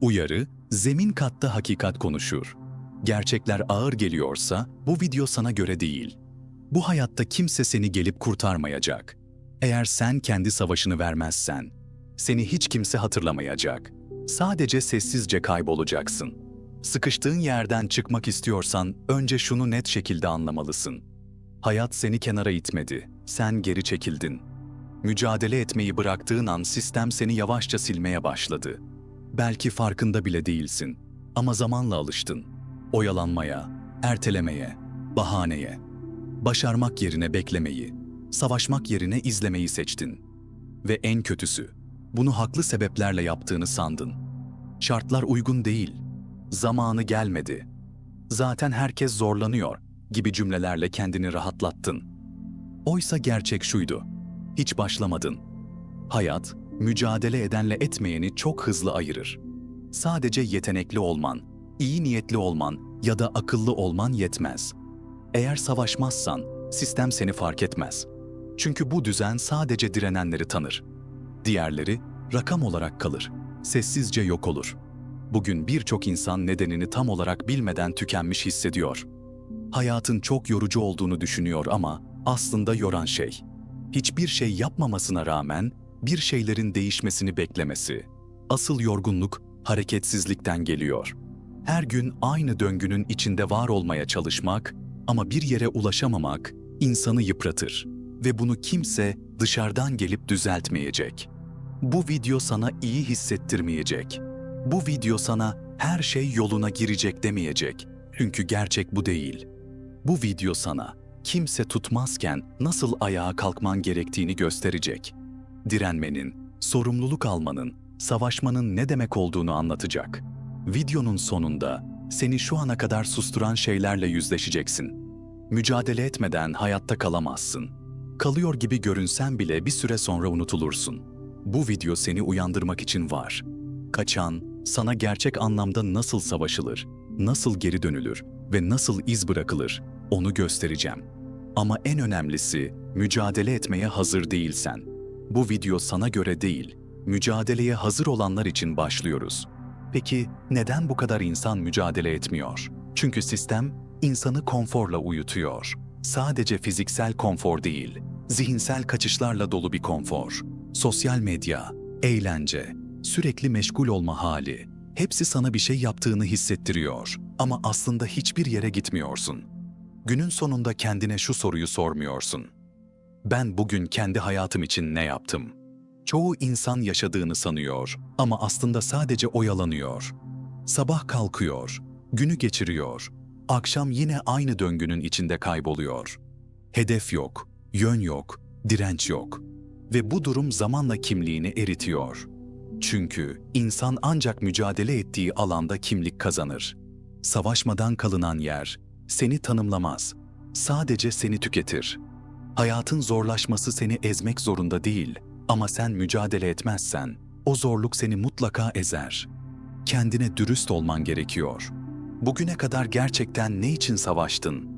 Uyarı, zemin katta hakikat konuşur. Gerçekler ağır geliyorsa bu video sana göre değil. Bu hayatta kimse seni gelip kurtarmayacak. Eğer sen kendi savaşını vermezsen, seni hiç kimse hatırlamayacak. Sadece sessizce kaybolacaksın. Sıkıştığın yerden çıkmak istiyorsan önce şunu net şekilde anlamalısın. Hayat seni kenara itmedi, sen geri çekildin. Mücadele etmeyi bıraktığın an sistem seni yavaşça silmeye başladı. Belki farkında bile değilsin ama zamanla alıştın. Oyalanmaya, ertelemeye, bahaneye. Başarmak yerine beklemeyi, savaşmak yerine izlemeyi seçtin. Ve en kötüsü, bunu haklı sebeplerle yaptığını sandın. Şartlar uygun değil, zamanı gelmedi. Zaten herkes zorlanıyor gibi cümlelerle kendini rahatlattın. Oysa gerçek şuydu. Hiç başlamadın. Hayat, mücadele edenle etmeyeni çok hızlı ayırır. Sadece yetenekli olman, iyi niyetli olman ya da akıllı olman yetmez. Eğer savaşmazsan sistem seni fark etmez. Çünkü bu düzen sadece direnenleri tanır. Diğerleri rakam olarak kalır, sessizce yok olur. Bugün birçok insan nedenini tam olarak bilmeden tükenmiş hissediyor. Hayatın çok yorucu olduğunu düşünüyor ama aslında yoran şey hiçbir şey yapmamasına rağmen bir şeylerin değişmesini beklemesi. Asıl yorgunluk hareketsizlikten geliyor. Her gün aynı döngünün içinde var olmaya çalışmak ama bir yere ulaşamamak insanı yıpratır ve bunu kimse dışarıdan gelip düzeltmeyecek. Bu video sana iyi hissettirmeyecek. Bu video sana her şey yoluna girecek demeyecek. Çünkü gerçek bu değil. Bu video sana kimse tutmazken nasıl ayağa kalkman gerektiğini gösterecek. Direnmenin, sorumluluk almanın, savaşmanın ne demek olduğunu anlatacak. Videonun sonunda seni şu ana kadar susturan şeylerle yüzleşeceksin. Mücadele etmeden hayatta kalamazsın. Kalıyor gibi görünsen bile bir süre sonra unutulursun. Bu video seni uyandırmak için var. Kaçan, sana gerçek anlamda nasıl savaşılır, nasıl geri dönülür ve nasıl iz bırakılır onu göstereceğim. Ama en önemlisi mücadele etmeye hazır değilsen. Bu video sana göre değil, mücadeleye hazır olanlar için başlıyoruz. Peki neden bu kadar insan mücadele etmiyor? Çünkü sistem insanı konforla uyutuyor. Sadece fiziksel konfor değil, zihinsel kaçışlarla dolu bir konfor. Sosyal medya, eğlence, sürekli meşgul olma hali, hepsi sana bir şey yaptığını hissettiriyor ama aslında hiçbir yere gitmiyorsun. Günün sonunda kendine şu soruyu sormuyorsun. Ben bugün kendi hayatım için ne yaptım? Çoğu insan yaşadığını sanıyor ama aslında sadece oyalanıyor. Sabah kalkıyor, günü geçiriyor, akşam yine aynı döngünün içinde kayboluyor. Hedef yok, yön yok, direnç yok ve bu durum zamanla kimliğini eritiyor. Çünkü insan ancak mücadele ettiği alanda kimlik kazanır. Savaşmadan kalınan yer seni tanımlamaz. Sadece seni tüketir. Hayatın zorlaşması seni ezmek zorunda değil ama sen mücadele etmezsen o zorluk seni mutlaka ezer. Kendine dürüst olman gerekiyor. Bugüne kadar gerçekten ne için savaştın?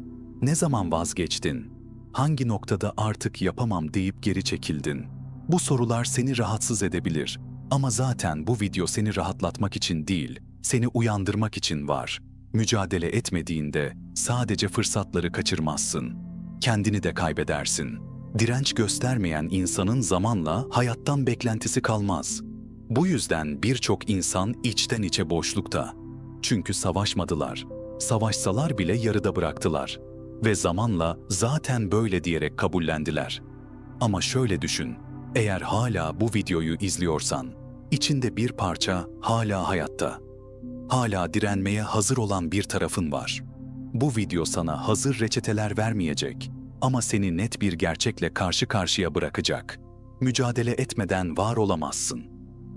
Ne zaman vazgeçtin? Hangi noktada artık yapamam deyip geri çekildin? Bu sorular seni rahatsız edebilir ama zaten bu video seni rahatlatmak için değil, seni uyandırmak için var. Mücadele etmediğinde sadece fırsatları kaçırmazsın. Kendini de kaybedersin. Direnç göstermeyen insanın zamanla hayattan beklentisi kalmaz. Bu yüzden birçok insan içten içe boşlukta. Çünkü savaşmadılar. Savaşsalar bile yarıda bıraktılar. Ve zamanla zaten böyle diyerek kabullendiler. Ama şöyle düşün, eğer hala bu videoyu izliyorsan, içinde bir parça hala hayatta. Hala direnmeye hazır olan bir tarafın var. Bu video sana hazır reçeteler vermeyecek ama seni net bir gerçekle karşı karşıya bırakacak. Mücadele etmeden var olamazsın.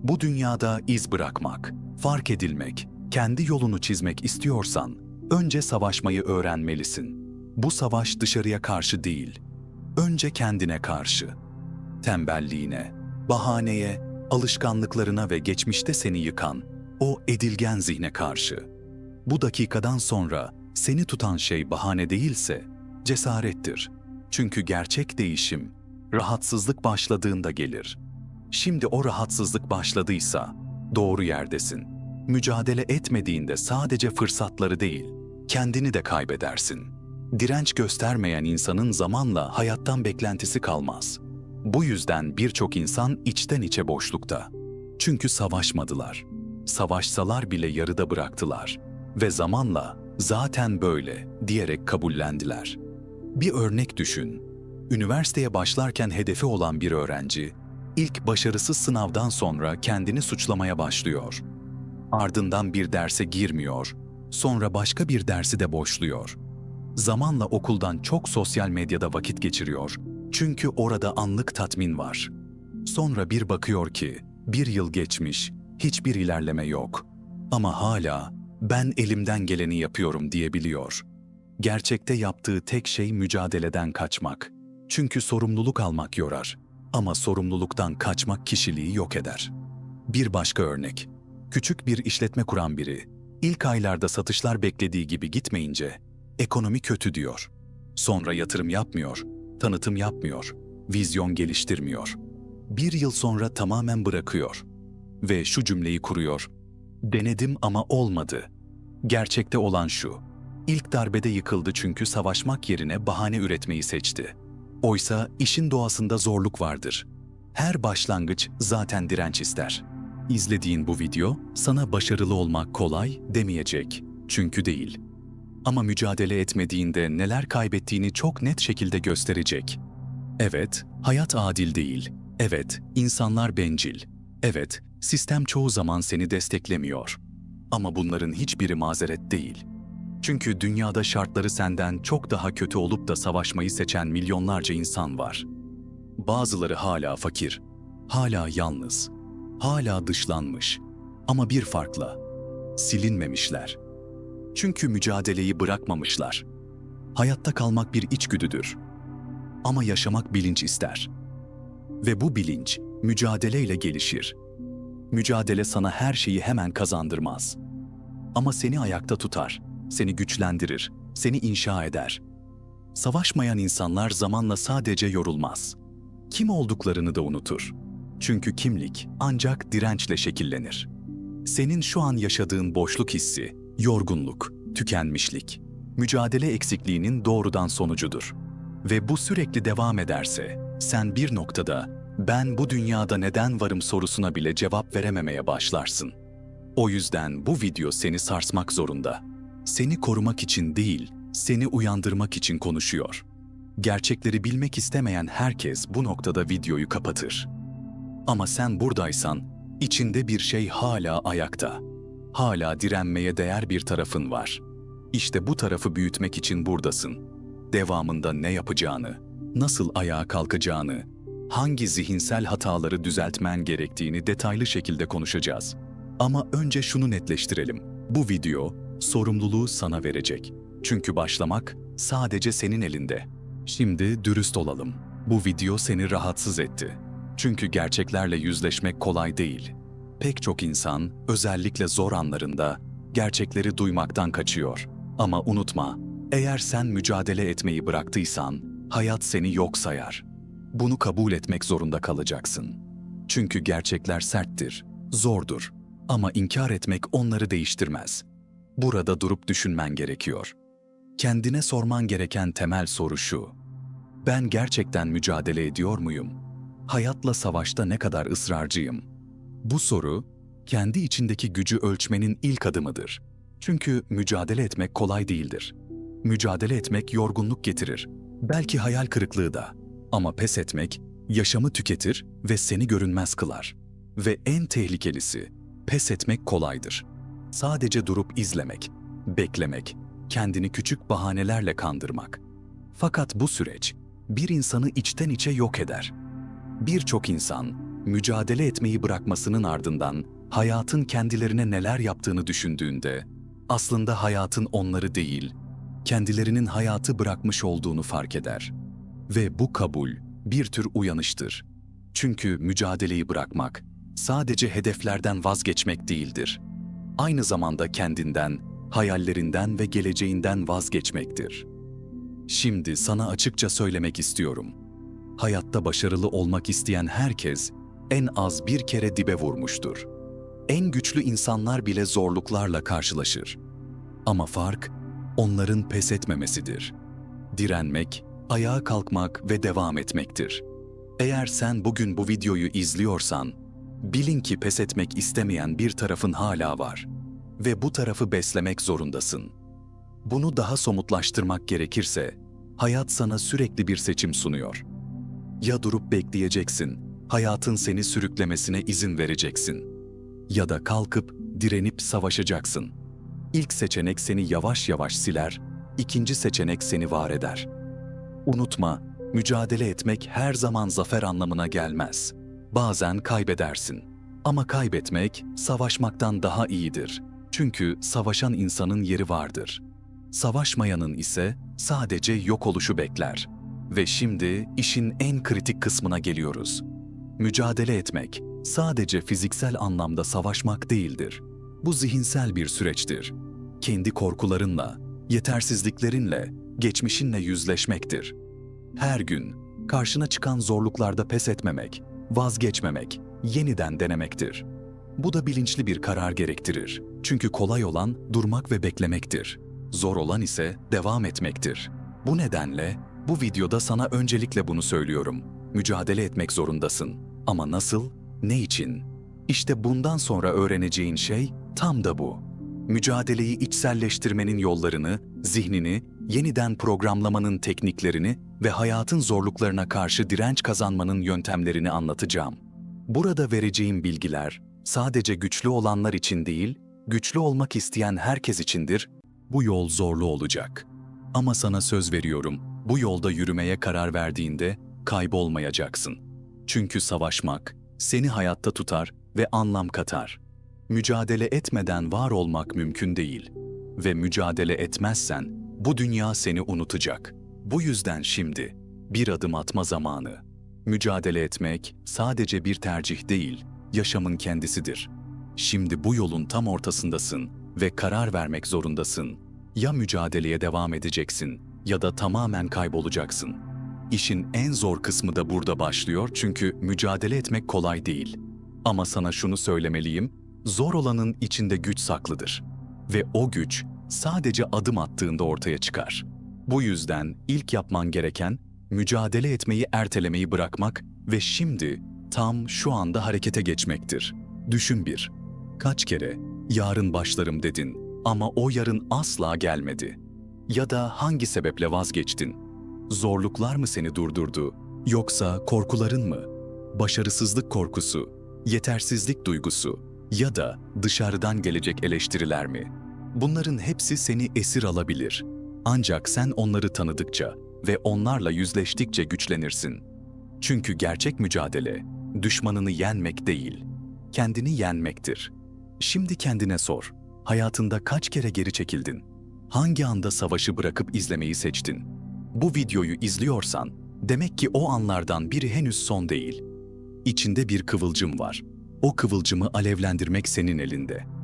Bu dünyada iz bırakmak, fark edilmek, kendi yolunu çizmek istiyorsan önce savaşmayı öğrenmelisin. Bu savaş dışarıya karşı değil, önce kendine karşı. Tembelliğine, bahaneye, alışkanlıklarına ve geçmişte seni yıkan o edilgen zihne karşı. Bu dakikadan sonra seni tutan şey bahane değilse cesarettir. Çünkü gerçek değişim rahatsızlık başladığında gelir. Şimdi o rahatsızlık başladıysa doğru yerdesin. Mücadele etmediğinde sadece fırsatları değil, kendini de kaybedersin. Direnç göstermeyen insanın zamanla hayattan beklentisi kalmaz. Bu yüzden birçok insan içten içe boşlukta. Çünkü savaşmadılar. Savaşsalar bile yarıda bıraktılar ve zamanla zaten böyle diyerek kabullendiler. Bir örnek düşün. Üniversiteye başlarken hedefi olan bir öğrenci ilk başarısız sınavdan sonra kendini suçlamaya başlıyor. Ardından bir derse girmiyor, sonra başka bir dersi de boşluyor. Zamanla okuldan çok sosyal medyada vakit geçiriyor. Çünkü orada anlık tatmin var. Sonra bir bakıyor ki bir yıl geçmiş, hiçbir ilerleme yok. Ama hala ben elimden geleni yapıyorum diyebiliyor. Gerçekte yaptığı tek şey mücadeleden kaçmak. Çünkü sorumluluk almak yorar. Ama sorumluluktan kaçmak kişiliği yok eder. Bir başka örnek. Küçük bir işletme kuran biri, ilk aylarda satışlar beklediği gibi gitmeyince, ekonomi kötü diyor. Sonra yatırım yapmıyor, tanıtım yapmıyor, vizyon geliştirmiyor. Bir yıl sonra tamamen bırakıyor. Ve şu cümleyi kuruyor. Denedim ama olmadı. Gerçekte olan şu. İlk darbede yıkıldı çünkü savaşmak yerine bahane üretmeyi seçti. Oysa işin doğasında zorluk vardır. Her başlangıç zaten direnç ister. İzlediğin bu video sana başarılı olmak kolay demeyecek. Çünkü değil. Ama mücadele etmediğinde neler kaybettiğini çok net şekilde gösterecek. Evet, hayat adil değil. Evet, insanlar bencil. Evet, sistem çoğu zaman seni desteklemiyor. Ama bunların hiçbiri mazeret değil. Çünkü dünyada şartları senden çok daha kötü olup da savaşmayı seçen milyonlarca insan var. Bazıları hala fakir, hala yalnız, hala dışlanmış ama bir farkla silinmemişler. Çünkü mücadeleyi bırakmamışlar. Hayatta kalmak bir içgüdüdür. Ama yaşamak bilinç ister. Ve bu bilinç mücadeleyle gelişir. Mücadele sana her şeyi hemen kazandırmaz. Ama seni ayakta tutar, seni güçlendirir, seni inşa eder. Savaşmayan insanlar zamanla sadece yorulmaz. Kim olduklarını da unutur. Çünkü kimlik ancak dirençle şekillenir. Senin şu an yaşadığın boşluk hissi, yorgunluk, tükenmişlik, mücadele eksikliğinin doğrudan sonucudur. Ve bu sürekli devam ederse, sen bir noktada ben bu dünyada neden varım sorusuna bile cevap verememeye başlarsın. O yüzden bu video seni sarsmak zorunda. Seni korumak için değil, seni uyandırmak için konuşuyor. Gerçekleri bilmek istemeyen herkes bu noktada videoyu kapatır. Ama sen buradaysan, içinde bir şey hala ayakta. Hala direnmeye değer bir tarafın var. İşte bu tarafı büyütmek için buradasın. Devamında ne yapacağını, nasıl ayağa kalkacağını, hangi zihinsel hataları düzeltmen gerektiğini detaylı şekilde konuşacağız. Ama önce şunu netleştirelim. Bu video sorumluluğu sana verecek. Çünkü başlamak sadece senin elinde. Şimdi dürüst olalım. Bu video seni rahatsız etti. Çünkü gerçeklerle yüzleşmek kolay değil. Pek çok insan, özellikle zor anlarında, gerçekleri duymaktan kaçıyor. Ama unutma, eğer sen mücadele etmeyi bıraktıysan, hayat seni yok sayar. Bunu kabul etmek zorunda kalacaksın. Çünkü gerçekler serttir, zordur. Ama inkar etmek onları değiştirmez. Burada durup düşünmen gerekiyor. Kendine sorman gereken temel soru şu. Ben gerçekten mücadele ediyor muyum? Hayatla savaşta ne kadar ısrarcıyım? Bu soru, kendi içindeki gücü ölçmenin ilk adımıdır. Çünkü mücadele etmek kolay değildir. Mücadele etmek yorgunluk getirir. Belki hayal kırıklığı da. Ama pes etmek, yaşamı tüketir ve seni görünmez kılar. Ve en tehlikelisi, pes etmek kolaydır. Sadece durup izlemek, beklemek, kendini küçük bahanelerle kandırmak. Fakat bu süreç bir insanı içten içe yok eder. Birçok insan mücadele etmeyi bırakmasının ardından hayatın kendilerine neler yaptığını düşündüğünde aslında hayatın onları değil, kendilerinin hayatı bırakmış olduğunu fark eder. Ve bu kabul bir tür uyanıştır. Çünkü mücadeleyi bırakmak sadece hedeflerden vazgeçmek değildir. Aynı zamanda kendinden, hayallerinden ve geleceğinden vazgeçmektir. Şimdi sana açıkça söylemek istiyorum. Hayatta başarılı olmak isteyen herkes en az bir kere dibe vurmuştur. En güçlü insanlar bile zorluklarla karşılaşır. Ama fark onların pes etmemesidir. Direnmek, ayağa kalkmak ve devam etmektir. Eğer sen bugün bu videoyu izliyorsan, bilin ki pes etmek istemeyen bir tarafın hala var ve bu tarafı beslemek zorundasın. Bunu daha somutlaştırmak gerekirse, hayat sana sürekli bir seçim sunuyor. Ya durup bekleyeceksin, hayatın seni sürüklemesine izin vereceksin. Ya da kalkıp direnip savaşacaksın. İlk seçenek seni yavaş yavaş siler, ikinci seçenek seni var eder. Unutma, mücadele etmek her zaman zafer anlamına gelmez. Bazen kaybedersin. Ama kaybetmek savaşmaktan daha iyidir. Çünkü savaşan insanın yeri vardır. Savaşmayanın ise sadece yok oluşu bekler. Ve şimdi işin en kritik kısmına geliyoruz. Mücadele etmek sadece fiziksel anlamda savaşmak değildir. Bu zihinsel bir süreçtir. Kendi korkularınla, yetersizliklerinle, geçmişinle yüzleşmektir. Her gün karşına çıkan zorluklarda pes etmemek, vazgeçmemek, yeniden denemektir. Bu da bilinçli bir karar gerektirir. Çünkü kolay olan durmak ve beklemektir. Zor olan ise devam etmektir. Bu nedenle bu videoda sana öncelikle bunu söylüyorum. Mücadele etmek zorundasın. Ama nasıl? Ne için? İşte bundan sonra öğreneceğin şey tam da bu. Mücadeleyi içselleştirmenin yollarını, zihnini, yeniden programlamanın tekniklerini ve hayatın zorluklarına karşı direnç kazanmanın yöntemlerini anlatacağım. Burada vereceğim bilgiler sadece güçlü olanlar için değil, güçlü olmak isteyen herkes içindir. Bu yol zorlu olacak. Ama sana söz veriyorum, bu yolda yürümeye karar verdiğinde kaybolmayacaksın. Çünkü savaşmak seni hayatta tutar ve anlam katar. Mücadele etmeden var olmak mümkün değil ve mücadele etmezsen bu dünya seni unutacak. Bu yüzden şimdi bir adım atma zamanı. Mücadele etmek sadece bir tercih değil, yaşamın kendisidir. Şimdi bu yolun tam ortasındasın ve karar vermek zorundasın. Ya mücadeleye devam edeceksin ya da tamamen kaybolacaksın. İşin en zor kısmı da burada başlıyor çünkü mücadele etmek kolay değil. Ama sana şunu söylemeliyim, zor olanın içinde güç saklıdır. Ve o güç sadece adım attığında ortaya çıkar. Bu yüzden ilk yapman gereken mücadele etmeyi ertelemeyi bırakmak ve şimdi tam şu anda harekete geçmektir. Düşün bir. Kaç kere yarın başlarım dedin ama o yarın asla gelmedi. Ya da hangi sebeple vazgeçtin? Zorluklar mı seni durdurdu yoksa korkuların mı? Başarısızlık korkusu, yetersizlik duygusu ya da dışarıdan gelecek eleştiriler mi? Bunların hepsi seni esir alabilir. Ancak sen onları tanıdıkça ve onlarla yüzleştikçe güçlenirsin. Çünkü gerçek mücadele düşmanını yenmek değil, kendini yenmektir. Şimdi kendine sor. Hayatında kaç kere geri çekildin? Hangi anda savaşı bırakıp izlemeyi seçtin? Bu videoyu izliyorsan demek ki o anlardan biri henüz son değil. İçinde bir kıvılcım var. O kıvılcımı alevlendirmek senin elinde.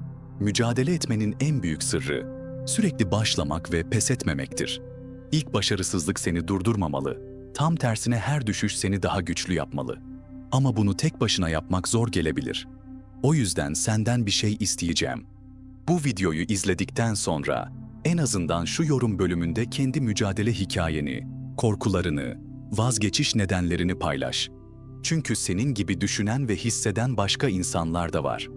Mücadele etmenin en büyük sırrı sürekli başlamak ve pes etmemektir. İlk başarısızlık seni durdurmamalı. Tam tersine her düşüş seni daha güçlü yapmalı. Ama bunu tek başına yapmak zor gelebilir. O yüzden senden bir şey isteyeceğim. Bu videoyu izledikten sonra en azından şu yorum bölümünde kendi mücadele hikayeni, korkularını, vazgeçiş nedenlerini paylaş. Çünkü senin gibi düşünen ve hisseden başka insanlar da var.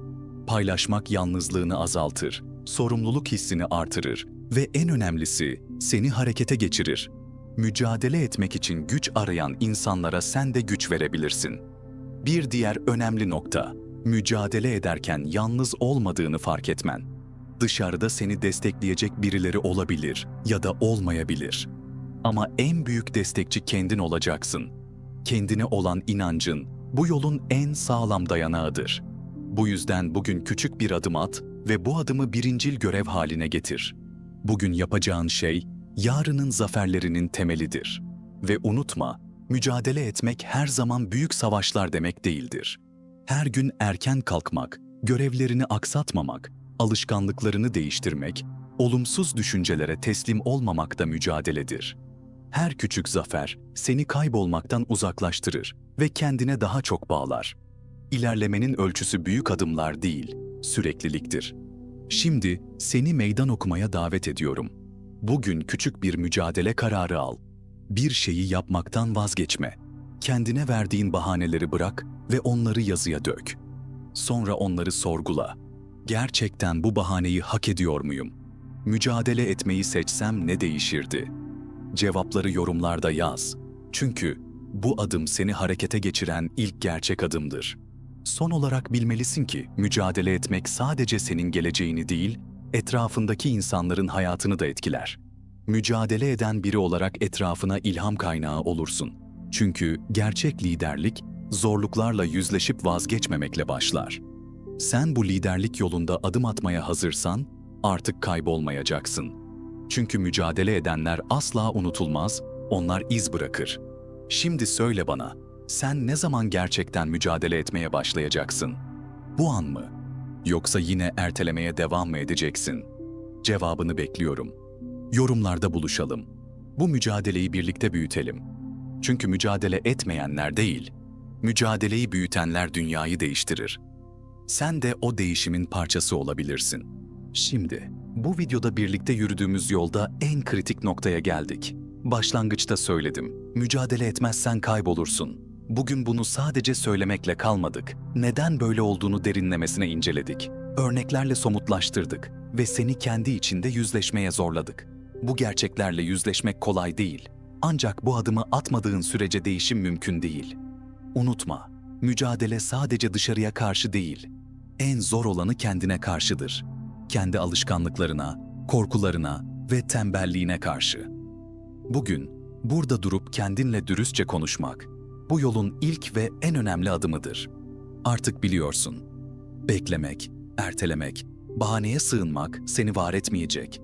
Paylaşmak yalnızlığını azaltır, sorumluluk hissini artırır ve en önemlisi seni harekete geçirir. Mücadele etmek için güç arayan insanlara sen de güç verebilirsin. Bir diğer önemli nokta, mücadele ederken yalnız olmadığını fark etmen. Dışarıda seni destekleyecek birileri olabilir ya da olmayabilir. Ama en büyük destekçi kendin olacaksın. Kendine olan inancın bu yolun en sağlam dayanağıdır. Bu yüzden bugün küçük bir adım at ve bu adımı birincil görev haline getir. Bugün yapacağın şey yarının zaferlerinin temelidir. Ve unutma, mücadele etmek her zaman büyük savaşlar demek değildir. Her gün erken kalkmak, görevlerini aksatmamak, alışkanlıklarını değiştirmek, olumsuz düşüncelere teslim olmamak da mücadeledir. Her küçük zafer seni kaybolmaktan uzaklaştırır ve kendine daha çok bağlar. İlerlemenin ölçüsü büyük adımlar değil, sürekliliktir. Şimdi seni meydan okumaya davet ediyorum. Bugün küçük bir mücadele kararı al. Bir şeyi yapmaktan vazgeçme. Kendine verdiğin bahaneleri bırak ve onları yazıya dök. Sonra onları sorgula. Gerçekten bu bahaneyi hak ediyor muyum? Mücadele etmeyi seçsem ne değişirdi? Cevapları yorumlarda yaz. Çünkü bu adım seni harekete geçiren ilk gerçek adımdır. Son olarak bilmelisin ki mücadele etmek sadece senin geleceğini değil, etrafındaki insanların hayatını da etkiler. Mücadele eden biri olarak etrafına ilham kaynağı olursun. Çünkü gerçek liderlik zorluklarla yüzleşip vazgeçmemekle başlar. Sen bu liderlik yolunda adım atmaya hazırsan artık kaybolmayacaksın. Çünkü mücadele edenler asla unutulmaz, onlar iz bırakır. Şimdi söyle bana, sen ne zaman gerçekten mücadele etmeye başlayacaksın? Bu an mı? Yoksa yine ertelemeye devam mı edeceksin? Cevabını bekliyorum. Yorumlarda buluşalım. Bu mücadeleyi birlikte büyütelim. Çünkü mücadele etmeyenler değil, mücadeleyi büyütenler dünyayı değiştirir. Sen de o değişimin parçası olabilirsin. Şimdi bu videoda birlikte yürüdüğümüz yolda en kritik noktaya geldik. Başlangıçta söyledim. Mücadele etmezsen kaybolursun. Bugün bunu sadece söylemekle kalmadık. Neden böyle olduğunu derinlemesine inceledik. Örneklerle somutlaştırdık ve seni kendi içinde yüzleşmeye zorladık. Bu gerçeklerle yüzleşmek kolay değil. Ancak bu adımı atmadığın sürece değişim mümkün değil. Unutma, mücadele sadece dışarıya karşı değil. En zor olanı kendine karşıdır. Kendi alışkanlıklarına, korkularına ve tembelliğine karşı. Bugün burada durup kendinle dürüstçe konuşmak bu yolun ilk ve en önemli adımıdır. Artık biliyorsun. Beklemek, ertelemek, bahaneye sığınmak seni var etmeyecek.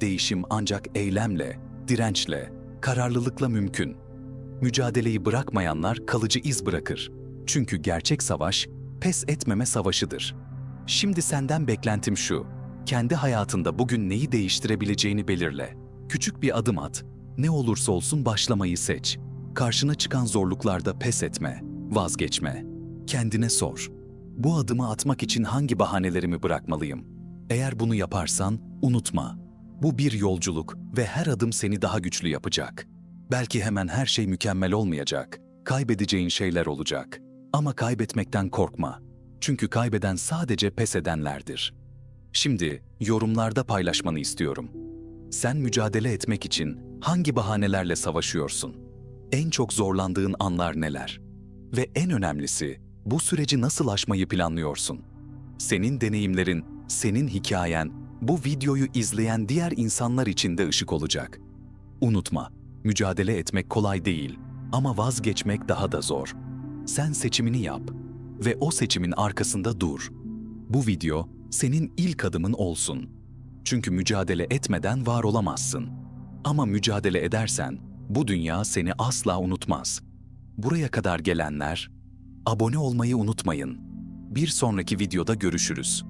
Değişim ancak eylemle, dirençle, kararlılıkla mümkün. Mücadeleyi bırakmayanlar kalıcı iz bırakır. Çünkü gerçek savaş pes etmeme savaşıdır. Şimdi senden beklentim şu. Kendi hayatında bugün neyi değiştirebileceğini belirle. Küçük bir adım at. Ne olursa olsun başlamayı seç. Karşına çıkan zorluklarda pes etme, vazgeçme. Kendine sor. Bu adımı atmak için hangi bahanelerimi bırakmalıyım? Eğer bunu yaparsan unutma. Bu bir yolculuk ve her adım seni daha güçlü yapacak. Belki hemen her şey mükemmel olmayacak. Kaybedeceğin şeyler olacak. Ama kaybetmekten korkma. Çünkü kaybeden sadece pes edenlerdir. Şimdi yorumlarda paylaşmanı istiyorum. Sen mücadele etmek için hangi bahanelerle savaşıyorsun? En çok zorlandığın anlar neler? Ve en önemlisi, bu süreci nasıl aşmayı planlıyorsun? Senin deneyimlerin, senin hikayen, bu videoyu izleyen diğer insanlar için de ışık olacak. Unutma, mücadele etmek kolay değil ama vazgeçmek daha da zor. Sen seçimini yap ve o seçimin arkasında dur. Bu video senin ilk adımın olsun. Çünkü mücadele etmeden var olamazsın. Ama mücadele edersen bu dünya seni asla unutmaz. Buraya kadar gelenler abone olmayı unutmayın. Bir sonraki videoda görüşürüz.